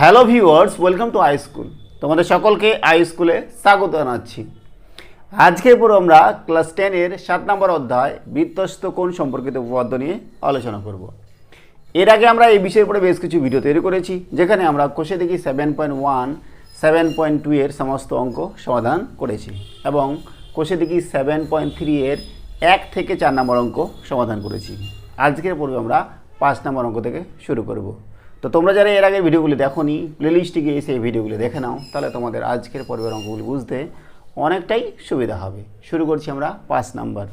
Hello viewers, welcome to I school. তোমাদের সকলকে I স্কুলে স্বাগত জানাচ্ছি। আজকে পুরো আমরা ক্লাস টেনের সাত নম্বর অধ্যায় বৃত্তস্থ কোণ সম্পর্কিত উপপাদ্য নিয়ে আলোচনা করব। এর আগে আমরা এই বিষয়ের উপরে বেশ কিছু ভিডিও তৈরি করেছি, যেখানে আমরা কোষে দেখি seven point one seven point two এর সমস্ত অঙ্ক সমাধান করেছি এবং কোষে দেখি সেভেন পয়েন্ট থ্রি এর এক থেকে চার নম্বর অঙ্ক সমাধান করেছি। আজকের পর্বে আমরা পাঁচ নম্বর অঙ্ক থেকে শুরু করব। তো তোমরা যারা এর আগে ভিডিওগুলি দেখো নি প্লেলিস্টে গিয়ে সেই ভিডিওগুলি দেখে নাও, তাহলে তোমাদের আজকের পর্বের অঙ্কগুলি বুঝতে অনেকটাই সুবিধা হবে। শুরু করছি আমরা পাঁচ নাম্বার।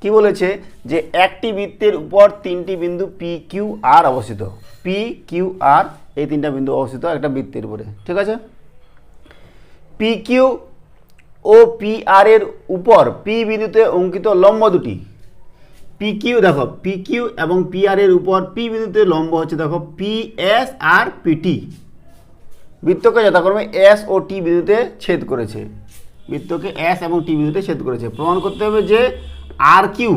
কি বলেছে যে একটি বৃত্তের উপর তিনটি বিন্দু পি কিউ আর অবস্থিত। পি কিউ আর এই তিনটা বিন্দু অবস্থিত একটা বৃত্তের উপরে। ঠিক আছে? পি কিউ ও পি আর এর উপর পি বিন্দুতে অঙ্কিত লম্ব দুটি। পি কিউ দেখো পি কিউ এবং পি আর এর উপর পি বিন্দুতে লম্ব হচ্ছে, দেখো পি এস আর পিটি বৃত্তকে যথাক্রমে এস ও টি বিন্দুতে ছেদ করেছে। বৃত্তকে এস এবং টি বিন্দুতে ছেদ করেছে। প্রমাণ করতে হবে যে আর কিউ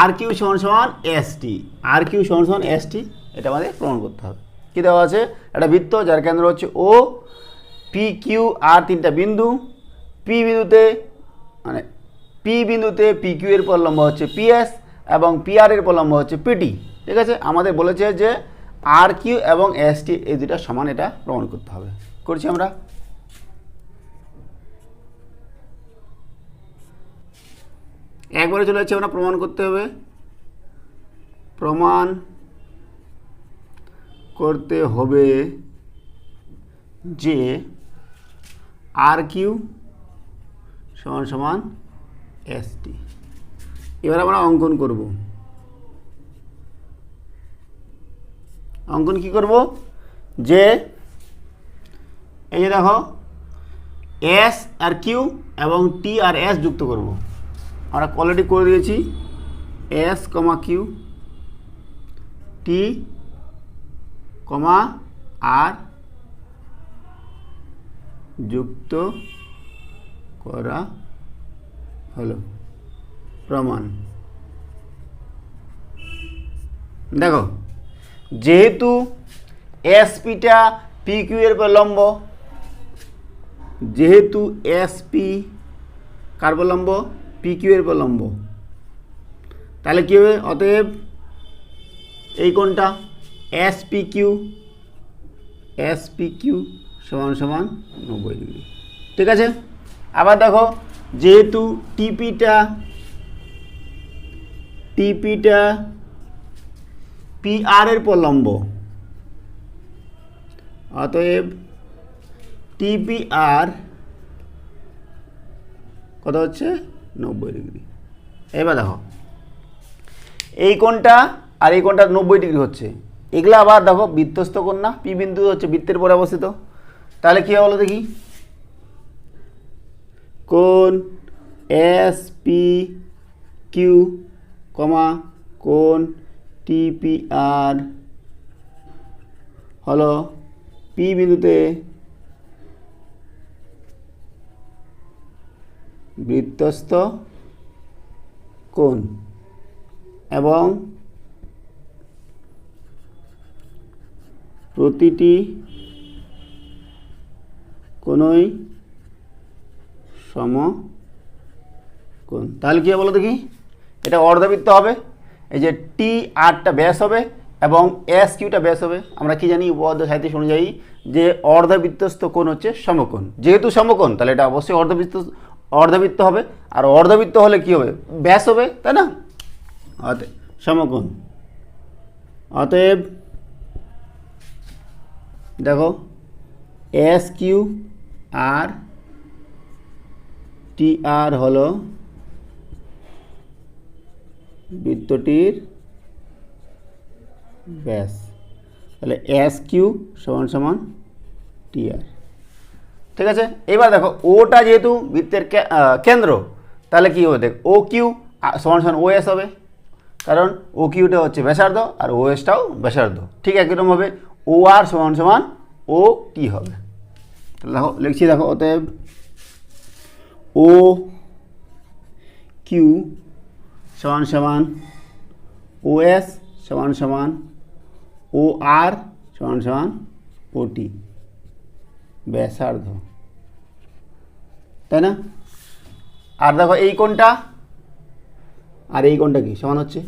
আর কিউ সমান সমান এস টি আর কিউ সমান সমান এস টি এটা আমাদের প্রমাণ করতে হবে। কী দেওয়া আছে? একটা বৃত্ত যার কেন্দ্র হচ্ছে ও পি কিউ আর তিনটা বিন্দু পি বিন্দুতে মানে পি বিন্দুতে পি কিউ এর পর লম্ব হচ্ছে পিএস এবং পি আর এর পর লম্ব হচ্ছে পিটি ঠিক আছে? আমাদের বলেছে যে আর কিউ এবং এস টি এই দুটা সমান এটা প্রমাণ করতে হবে। করছি আমরা? একবারে চলে যাচ্ছে আমরা প্রমাণ করতে হবে। প্রমাণ করতে হবে যে আর কিউ সমান সমান এস টি এবার আমরা অঙ্কন করব। অঙ্কন কি করব? যে, এই যে দেখো এস আর কিউ এবং টি আর এস যুক্ত করব। আমরা অলরেডি করে দিয়েছি। এস কমা কিউ টি কমা আর যুক্ত করা হলো। প্রমাণ। দেখো, যেহেতু এসপিটা পি কিউ এর উপর লম্ব, যেহেতু এসপি কার উপর লম্ব? পি কিউ এর উপর লম্ব। তাহলে কী হবে? অতএব এই কোনটা S P Q S P Q সমান সমান নব্বই ডিগ্রি। ঠিক আছে? আবার দেখো যেহেতু টিপিটা টিপিটা পি আর এর পর লম্ব। অতএব টিপি আর কত হচ্ছে? নব্বই ডিগ্রি। এবার দেখো, এই কোণটা আর এই কোণটা নব্বই ডিগ্রি হচ্ছে। এগুলো আবার দেখো বৃত্তস্থ কোণ পি বিন্দু হচ্ছে বৃত্তের পরে অবস্থিত। তাহলে কী হবে বলো দেখি? কোণ এস পি কিউ কমা কোণ টিপি আর হলো পি বিন্দুতে বৃত্তস্থ কোণ এবং প্রতিটি কোনোই সম কোণ। তাহলে কী বলো দেখি? এটা অর্ধবৃত্ত হবে। এই যে টি আরটা ব্যাস হবে এবং এস কিউটা ব্যাস হবে। আমরা কি জানি উপপাদ্য সাহিত্য অনুযায়ী যে অর্ধবৃত্তস্থ কোণ হচ্ছে সমকোণ। যেহেতু সমকোণ, তাহলে এটা অবশ্যই অর্ধবৃত্ত অর্ধবৃত্ত হবে। আর অর্ধবৃত্ত হলে কি হবে? ব্যাস হবে, তাই না? অতএব সমকোণ। অতএব দেখো এস কিউ আর টি আর হলো বৃত্তটির ব্যাস। তাহলে এস কিউ সমান সমান টি আর ঠিক আছে? এবার দেখো, ওটা যেহেতু বৃত্তের কেন্দ্র, তাহলে কী হবে? দেখ, ও কিউ সমান সমান ও এস হবে। কারণ ও কিউটা হচ্ছে ব্যাসার্ধ আর ও এসটাও ব্যাসার্ধ। ঠিক একইরকম হবে ও আর সমান সমান ও টি হবে। দেখো, লিখছি দেখো, অতএব ও, কিউ, সমান সমান ও এস সমান সমান ও আর সমান সমান ওটি। ব্যাসার্ধ। তাই না? আর দেখো এই কোনটা আর এই কোনটা কি? সমান হচ্ছে।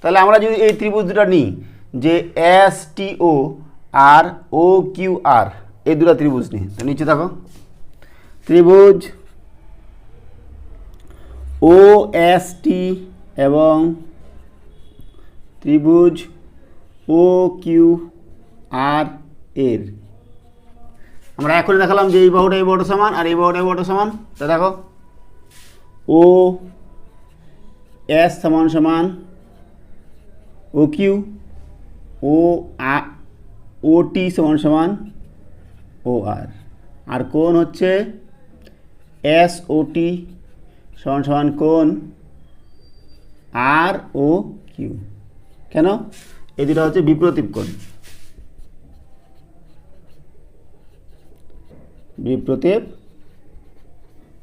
তাহলে আমরা যদি এই ত্রিভুজ দুটো নিই, যে এস টি ও আর ও কিউ আর, এই দুটো ত্রিভুজ নিই। তো নিচে দেখো। ত্রিভুজ ও এস টি এবং ত্রিভুজ ও কিউ আর এর। আমরা এখনই দেখালাম যে এই বাহুটা এই বাহুটা সমান আর এই বাহুটা এই সমান। তা দেখো। ও এস সমান সমান ও কিউ ও আ ও টি সমান সমান ও আর আর কোন হচ্ছে এস ও টি সমান সমান কোন আর ও কিউ। কেন? এই দুটো হচ্ছে বিপ্রতীপ কোণ। বিপ্রতীপ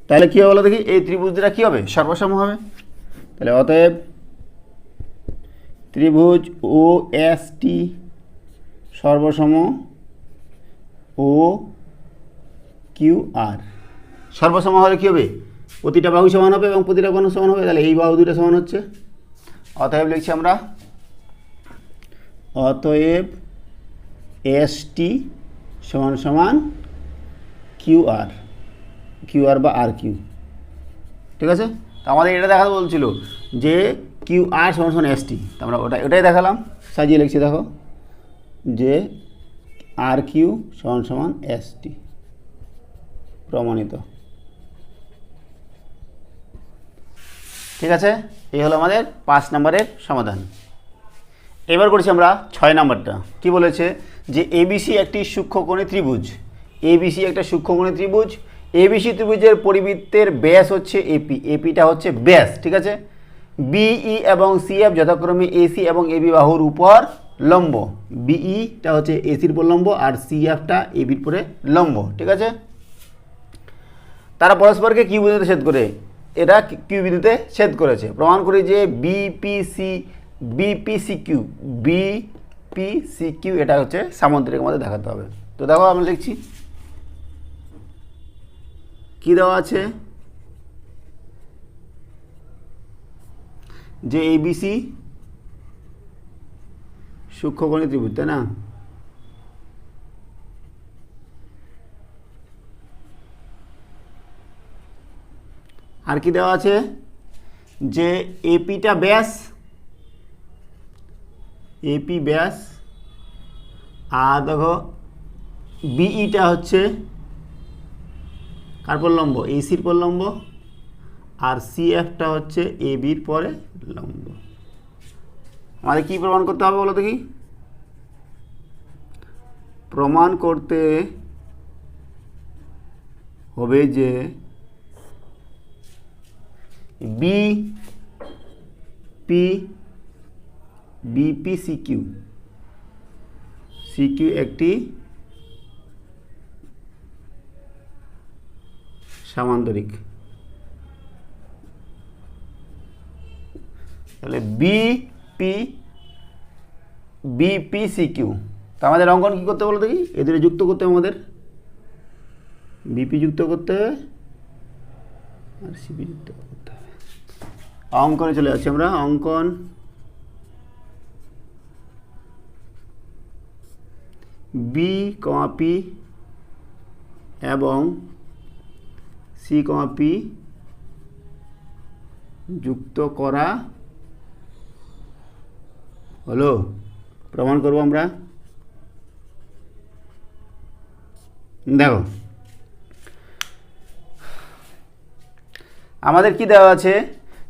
তাহলে কী হবে বলো দেখি? এই ত্রিভুজ দুটা কী হবে? সর্বসম হবে। তাহলে অতএব ত্রিভুজ ও S T সর্বসম O Q R. সর্বসম হলে কী হবে? প্রতিটা বাহু সমান হবে এবং প্রতিটা কোণ সমান হবে, তাহলে এই বাহু দুটো সমান হচ্ছে। অতএব লিখছি আমরা, অতএব এস টি সমান সমান কিউ আর কিউ আর বা আর কিউ ঠিক আছে? তো আমাদের এটা দেখাতে বলছিল যে কিউ আর সমান সমান এস টি আমরা ওটা ওটাই দেখালাম। সাজিয়ে লিখছি, দেখো। যে আর কিউ সমান সমান এস টি প্রমাণিত। ঠিক আছে? এই হলো আমাদের পাঁচ নম্বরের সমাধান। এবার করছি আমরা ছয় নম্বরটা। কি বলেছে? যে এবিসি একটি সূক্ষ্মকোণী ত্রিভুজ। এবিসি একটা সূক্ষ্মকোণী ত্রিভুজ। এবিসি ত্রিভুজের পরিবৃত্তের ব্যাস হচ্ছে এপি এপিটা হচ্ছে ব্যাস, ঠিক আছে? বিই এবং সিএফ যথাক্রমে এসি এবং এবি বাহুর উপর লম্ব। বিইটা হচ্ছে এসির উপর লম্ব আর সিএফটা এবির পরে লম্ব, ঠিক আছে? তারা পরস্পরকে কিউ বুঝতে ছেদ করে? এটা কিউ বিন্দুতে ছেদ করেছে। প্রমাণ করি যে BPC BPC Q BPC Q এটা হচ্ছে সামুদ্রিক আমাদের দেখাতে হবে। তো দেখো আমরা লিখছি। কি দেওয়া আছে? যে এবিসি সূক্ষ্মকণি ত্রিভুজ, তাই না? আর কি দেওয়া আছে? যে এপিটা ব্যাস এপি ব্যাস, আর দেখো বিইটা হচ্ছে কার লম্ব এসির পর লম্ব আর সিএফটা হচ্ছে এ বির পরে লম্ব আমাদের কি প্রমাণ করতে হবে বলো দেখি? প্রমাণ করতে হবে যে B P BP CQ CQ একটি সামান্তরিক। তাহলে বিপি বিপি সিকিউ তা আমাদের অঙ্কন কী করতে বলো দেখি? এদের যুক্ত করতে হবে আমাদের। বিপি যুক্ত করতে হবে আর সিপি যুক্ত করতে অঙ্কনে চলে যাচ্ছি আমরা, অঙ্কন। বি কমা পি এবং সি কমা পি যুক্ত করা হলো। প্রমাণ করব আমরা। দেখো, আমাদের কি দেওয়া আছে?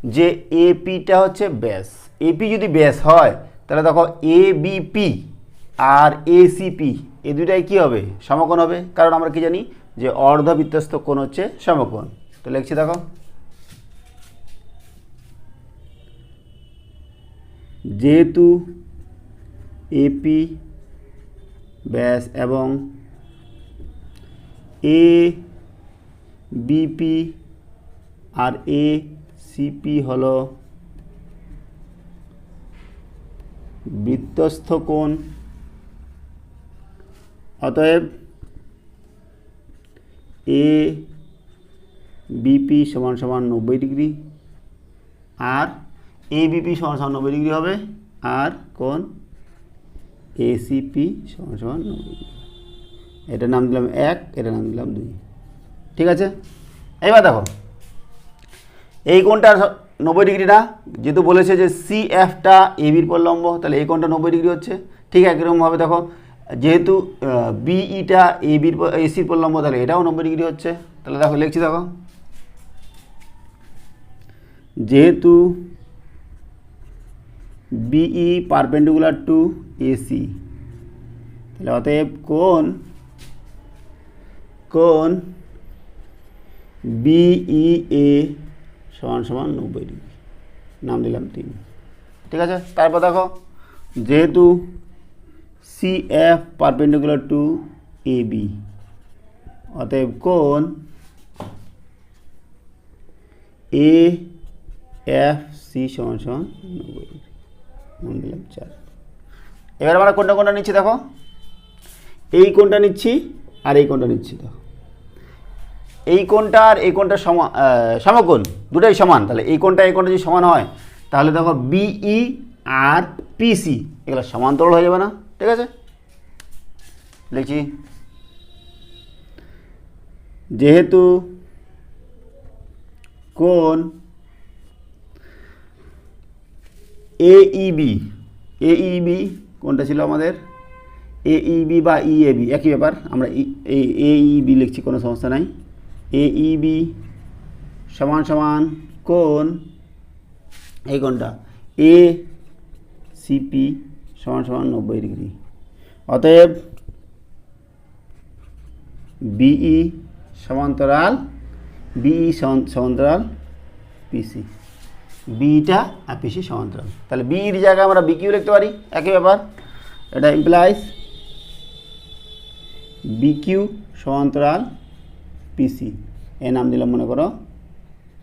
যে এপিটা হচ্ছে ব্যাস। এপি যদি ব্যাস হয়, তাহলে দেখো এ বিপি আর এসিপি এই দুটাই কী হবে? সমকোণ হবে। কারণ আমরা কি জানি যে অর্ধবৃত্তস্থ কোণ হচ্ছে সমকোণ। তো লিখছি দেখো। যেহেতু এপি ব্যাস এবং এ বিপি আর এ সিপি হলো বৃত্তস্থ কোণ। অতএব এ বিপি সমান সমান নব্বই ডিগ্রি। আর এ বিপি সমান সমান নব্বই ডিগ্রি হবে। আর কোন এসিপি সমান সমান নব্বই ডিগ্রি। এটার নাম দিলাম এক, এটার নাম দিলাম দুই। ঠিক আছে? এবার দেখো। এই কোণটা নব্বই ডিগ্রি না, যেহেতু বলেছে যে সি এফটা এবির পর লম্ব, তাহলে এই কোণটা নব্বই ডিগ্রি হচ্ছে। ঠিক একরকমভাবে দেখো, যেহেতু বিইটা এবির এসির পর লম্ব, তাহলে এটাও নব্বই ডিগ্রি হচ্ছে। তাহলে দেখো, লিখছি দেখো। যেহেতু বিই পারপেন্ডিকুলার টু এসি তাহলে অতএব কোন কোন বিইএ সমান সমান নব্বই ডিগ্রি। নাম দিলাম তিন। ঠিক আছে? তারপর দেখো, যেহেতু C F perpendicular to A B অতএব কোন এ এফ সি সমান সমান নব্বই নাম দিলাম চার। এবার আমরা কোনটা কোনটা নিচ্ছি দেখো? এই কোনটা নিচ্ছি আর এই কোনটা নিচ্ছি দেখো। এই কোণটা আর এই কোণটা সমান সমকোণ, দুটাই সমান। তাহলে এই কোণটা এই কোণটা যদি সমান হয়, তাহলে দেখো বিই আর পিসি এগুলো সমান্তরাল হয়ে যাবে না, ঠিক আছে? লিখছি যেহেতু কোণ এইবি এইবি কোনটা ছিল আমাদের? এইবি বা ইএবি একই ব্যাপার, আমরা এই এইবি লিখছি, কোনো সমস্যা নাই। এইবি সমান সমান কোন এই কোনটা এ সিপি সমান সমান নব্বই ডিগ্রি। অতএব বিই সমান্তরাল বিই সমান্তরাল পিসি বিটা আর পিসি সমান্তরাল। তাহলে বিইর জায়গায় আমরা বিকিউ লিখতে পারি, একই ব্যাপার। এটা ইমপ্লাইজ বিকিউ সমান্তরাল পিসি এ নাম দিলাম মনে করো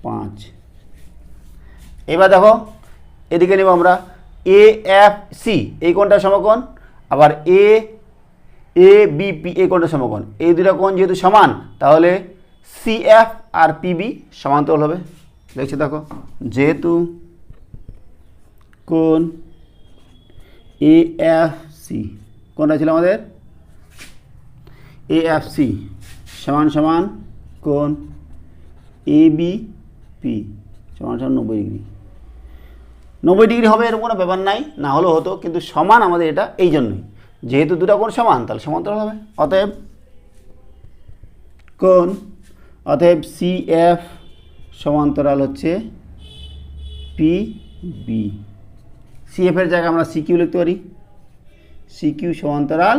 পাঁচ। এবার দেখো, এদিকে নেব আমরা এ এফ সি এই কোণটা সমকোণ? আবার এ এ বিপি এই কোণটা সমকোণ? এই দুটো কোণ যেহেতু সমান, তাহলে সি এফ আর পিবি সমান্তরাল হবে। দেখছি দেখো, যেহেতু কোণ এ এফ সি কোনটা ছিল আমাদের? এ এফ সি সমান সমান কোণ এ বি পি সমান সমান নব্বই ডিগ্রি। নব্বই ডিগ্রি হবে এরকম কোনো ব্যাপার নাই, না হলেও হতো, কিন্তু সমান আমাদের এটা এই জন্যই। যেহেতু দুটো কোণ সমান, তাহলে সমান্তরাল হবে। অতএব কোণ, অতএব সি এফ সমান্তরাল হচ্ছে পি বি সি এফের জায়গায় আমরা সি কিউ লিখতে পারি। সি কিউ সমান্তরাল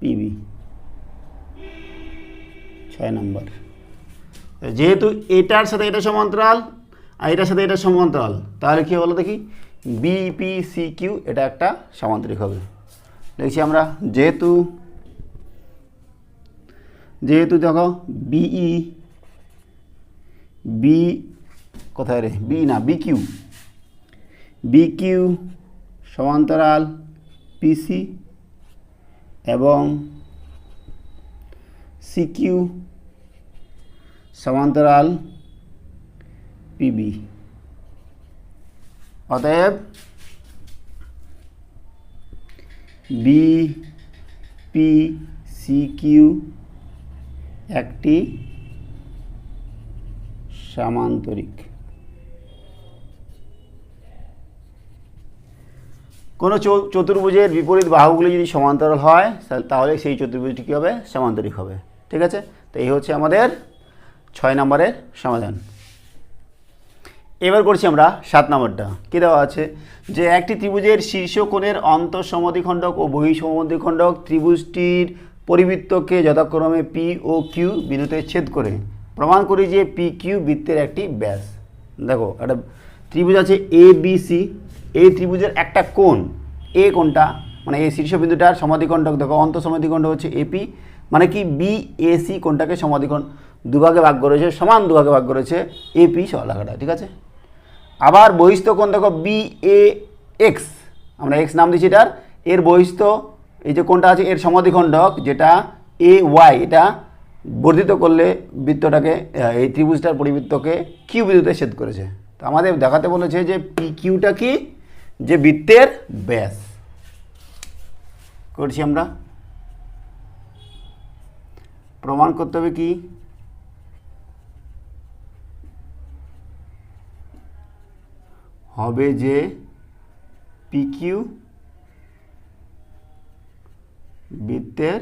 পিবি ছয় নম্বর। যেহেতু এটার সাথে এটা সমান্তরাল, আর এটার সাথে এটা সমান্তরাল, তাহলে কী হলো দেখি? বিপি সি কিউ এটা একটা সামান্তরিক হবে। লিখছি আমরা, যেহেতু যেহেতু দেখো বিই বি কোথায় রে? বি না বি কিউ বি কিউ সমান্তরাল পিসি এবং সিকিউ সমান্তরাল পিবি অতএব বি পি সি কিউ একটি সামান্তরিক। কোনো চতুর্ভুজের বিপরীত বাহুগুলি যদি সমান্তরাল হয়, তাহলে সেই চতুর্ভুজটি কী হবে? সমান্তরিক হবে। ঠিক আছে? তো এই হচ্ছে আমাদের ছয় নম্বরের সমাধান। এবার করছি আমরা সাত নম্বরটা। কী দেওয়া আছে? যে একটি ত্রিভুজের শীর্ষ কোণের অন্তঃসমদ্বিখণ্ডক ও বহিঃসমদ্বিখণ্ডক ত্রিভুজটির পরিবৃত্তকে যথাক্রমে পি ও কিউ বিন্দুতে ছেদ করে প্রমাণ করি যে পি কিউ বৃত্তের একটি ব্যাস। দেখো, একটা ত্রিভুজ আছে এ বি সি এই ত্রিভুজের একটা কোণ, এ কোণটা মানে এই শীর্ষবিন্দুটার সমাধিকণ্ডক দেখো অন্তঃসমাধিকণ্ডক হচ্ছে এপি মানে কি বি এ সি কোণটাকে সমাধিকোণ দুভাগে ভাগ করেছে, সমান দুভাগে ভাগ করেছে এপি সলাকাটা ঠিক আছে? আবার বহিস্থ কোণ দেখো বি এ এক্স আমরা এক্স নাম দিচ্ছি এটার, এর বহিস্থ, এই যে কোনটা আছে, এর সমাধিখণ্ডক যেটা এ ওয়াই এটা বর্ধিত করলে বৃত্তটাকে এই ত্রিভুজটার পরিবৃত্তকে কিউ বিন্দুতে ছেদ করেছে। তো আমাদের দেখাতে বলেছে যে পি কিউটা কি? যে বৃত্তের ব্যাস। করছি আমরা। প্রমাণ করতে হবে কি? হবে যে পিকিউ বৃত্তের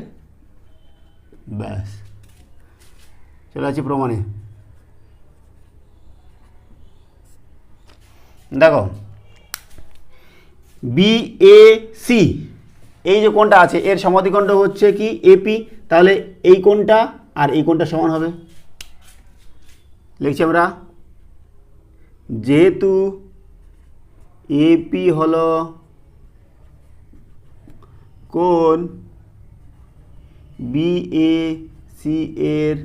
ব্যাস। চলে আসছি প্রমাণে। দেখো বি এ সি এই যে কোনটা আছে, এর সমাধিকণ্ড হচ্ছে কি এপি তাহলে এই কোনটা আর এই কোনটা সমান হবে। লিখছি আমরা, যেহেতু এপি হলো কোন বি এ সি এর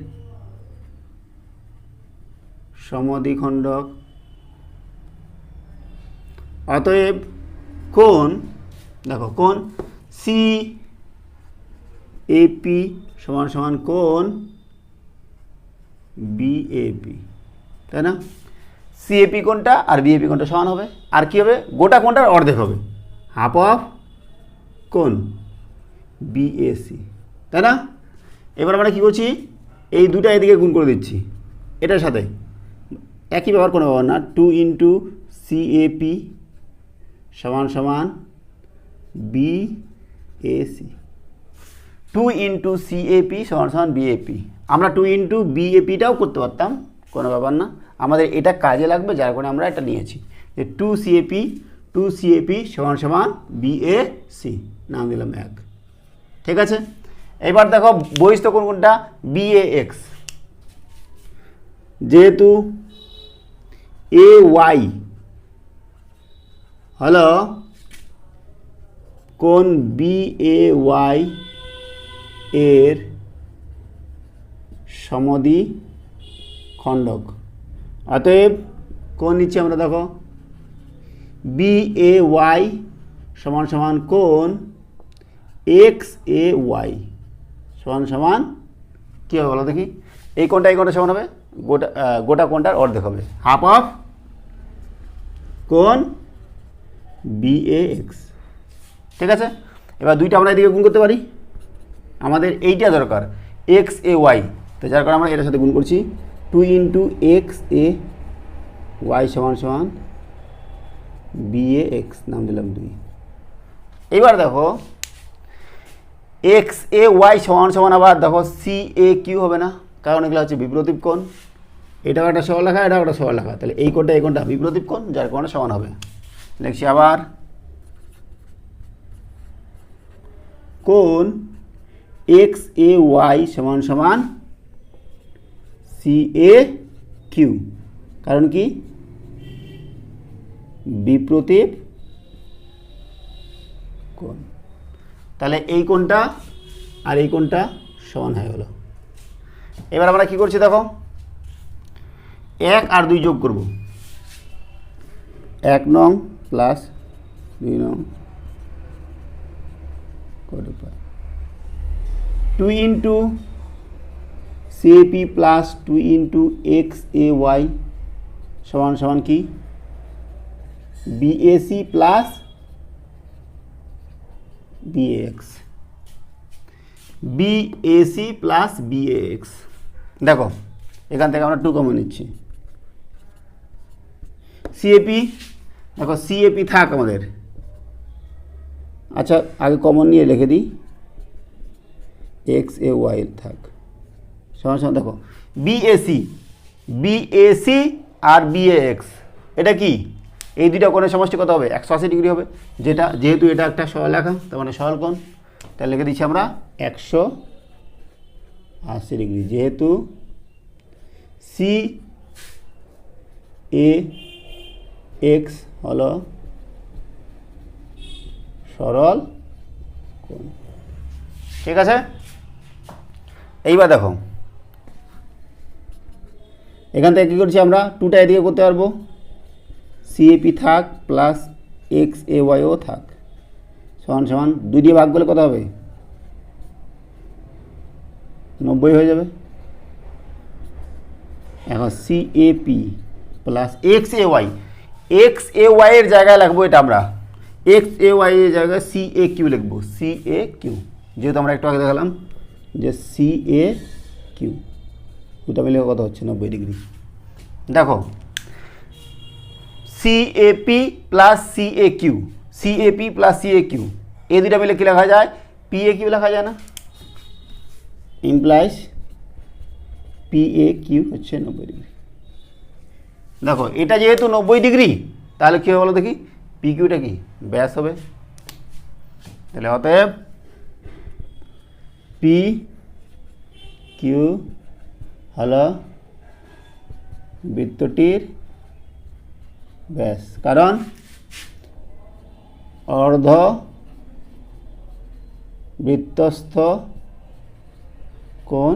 সমদ্বিখণ্ডক। অতএব কোন দেখো কোন সি এপি সমান সমান কোন বিএপি তাই না? সিএপি কোনটা আর বিএপি কোনটা সমান হবে? আর কি হবে? গোটা কোনটার অর্ধেক হবে। হাফ অফ কোন? বিএসি তাই না? এবার আমরা কী করছি? এই দুটা এদিকে গুণ করে দিচ্ছি। এটার সাথে। একই ব্যবহার কোনো ব্যাপার না। টু ইন্টু সিএপি সমান সমান বিএসি টু ইন্টু সিএপি সমান সমান বিএপি আমরা টু ইন্টু বিএপিটাও করতে পারতাম। কোনো ব্যাপার না। আমাদের এটা কাজে লাগবে, যার কারণে আমরা এটা নিয়েছি। যে টু সিএপি টু সিএপি সমান সমান বিএসি নাম দিলাম এক। ঠিক আছে? এবার দেখো বহিস্থ কোন কোনটা বিএএক্স যেহেতু এ ওয়াই হলো কোন বি এ ওয়াই এর সমদি খণ্ডক। অতএব কোন নিচ্ছি আমরা দেখো? বি এ ওয়াই সমান সমান কোন? এক্স এ ওয়াই সমান সমান কী হবে বলো দেখি? এই কোনটা এই কোনটা সমান হবে? গোটা গোটা কোনটার অর্ধেক হবে। হাফ অফ কোন? বি এক্স ঠিক আছে? এবার দুইটা আমরা এদিকে গুণ করতে পারি। আমাদের এইটা দরকার। এক্স এ ওয়াই তো যার কারণে আমরা এটার সাথে গুণ করছি। Two into X A Y সমান সমান বি এ এক্স নাম দিলাম দুই। এবার দেখো এক্স এ ওয়াই সমান সমান আবার দেখো সি এ কিউ হবে না, কারণ এগুলো হচ্ছে বিপ্রতীপ কোণ। এটাও একটা সরল লেখা এটাও একটা সরল লেখা তাহলে এই কোণটা এই কোণটা বিপ্রতীপ কোণ, যার কারণে সমান হবে। লিখছি আবার। কোণ এক্স এ ওয়াই সমান সমান সি এ কিউ কারণ কি? বিপ্রতীপ কোণ। তাহলে এই কোণটা আর এই কোণটা সমান হয়ে গেল। এবার আমরা কি করছি দেখো? এক আর দুই যোগ করব। এক নং প্লাস দুই নং two into CAP plus two into X A Y সমান সমান কি? BAC plus BX BAC plus BX দেখো, এখান থেকে আমরা টু কমন নিচ্ছি। সিএপি দেখো সিএপি থাক আমাদের। আচ্ছা আগে কমন নিয়ে লিখে দিই। এক্স এ ওয়াই থাক। সমান সমান দেখো। বিএসি বিএসি আর বিএক্স এটা কি? এই দুইটা কোণের সমষ্টি কত হবে? একশো আশি ডিগ্রি হবে। যেটা, যেহেতু এটা একটা সরলরেখা তার মানে সরল কোণ, তাহলে লিখে দিচ্ছি আমরা একশো আশি ডিগ্রি। যেহেতু সি এ এক্স হলো সরল কোণ। ঠিক আছে? এইবার দেখো। এখান থেকে কী করছি আমরা? টুটা এদিকে করতে পারব। সিএপি থাক প্লাস এক্স এ ওয়াইও থাক। সমান সমান দুই দিয়ে ভাগ করলে কত হবে? নব্বই হয়ে যাবে। এখন C A P plus X A Y X A Y এর জায়গায় লাগবো এটা আমরা। এক্স এ ওয়াই এর জায়গায় সি এ কিউ লিখব। সি এ কিউ যেহেতু আমরা একটু আগে দেখালাম যে সি এ কিউ দুটা মিলে কত হচ্ছে নব্বই ডিগ্রি। দেখো C A P plus C A Q C A P plus C A Q এ দুটা মিলে কী লেখা যায়? পি এ কিউ লেখা যায় না? ইমপ্লাইজ পি এ কিউ হচ্ছে নব্বই ডিগ্রি। দেখো এটা যেহেতু নব্বই ডিগ্রি তাহলে কী হবে বলো দেখি? পি কিউটা কি? ব্যাস হবে। তাহলে অতএব পি কিউ হলো বৃত্তটির ব্যাস। কারণ অর্ধ বৃত্তস্থ কোণ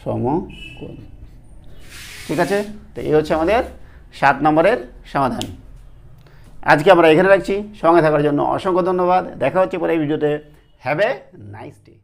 সমকোণ। ঠিক আছে? তো এই হচ্ছে আমাদের সাত নম্বরের সমাধান। আজকে আমরা এখানে রাখছি। সঙ্গে থাকার জন্য অসংখ্য ধন্যবাদ। দেখা হচ্ছে পরে এই ভিডিওতে। Have a nice day